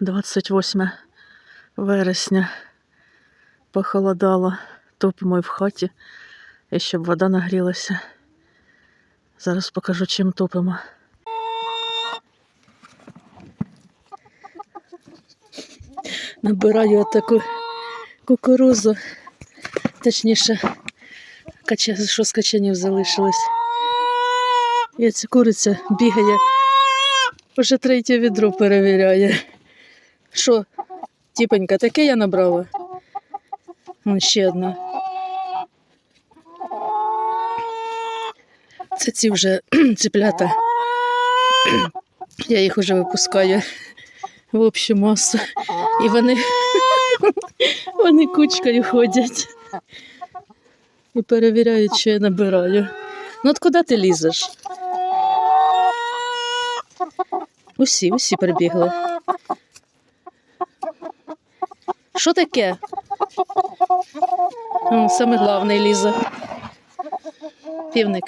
28 вересня. Похолодало. Топимо в хаті, і щоб вода нагрілася. Зараз покажу, чим топимо. Набираю таку кукурузу, точніше, що з качанів залишилось. І ця куриця бігає, вже третє відро перевіряє. Що, тіпенька, таке я набрала? Вон ще одна. Це ці вже циплята. Я їх вже випускаю в общу масу. І вони, вони кучкою ходять. І перевіряють, що я набираю. Ну от куди ти лізеш? Усі, усі прибігли. Що таке? Саме головний лізе. Півник.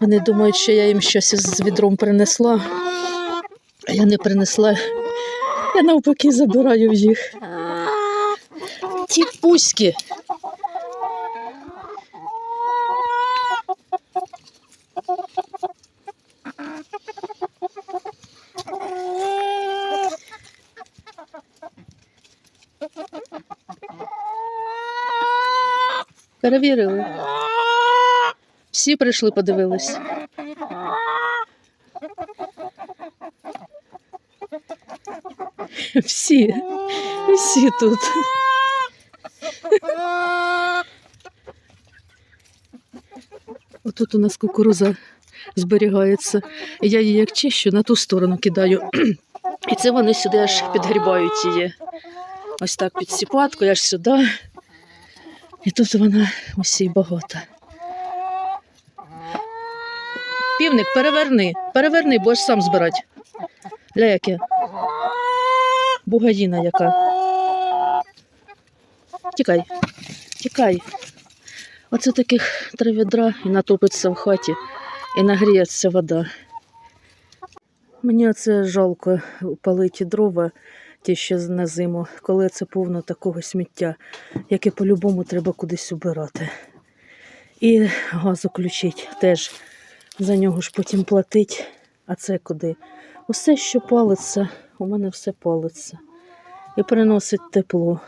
Вони думають, що я їм щось з відром принесла, а я не принесла. Я навпаки забираю їх. Ті пуськи. Перевірили. Всі прийшли, подивились. Всі, всі тут. Отут у нас кукуруза зберігається. Я її як чищу, на ту сторону кидаю. І це вони сюди аж підгрібають її. Ось так під сіпатку, аж сюди. І тут вона усій багата. Півник, переверни, переверни, будеш сам збирати. Ля яке? Бугаїна яка. Тікай, тікай. Оце таких три відра і натопиться в хаті, і нагріється вода. Мені оце жалко палити дрова, ті, ще на зиму, коли це повно такого сміття, яке по-любому треба кудись убирати. І газ включить теж. За нього ж потім платить. А це куди? Усе, що палиться, у мене все палиться. І приносить тепло.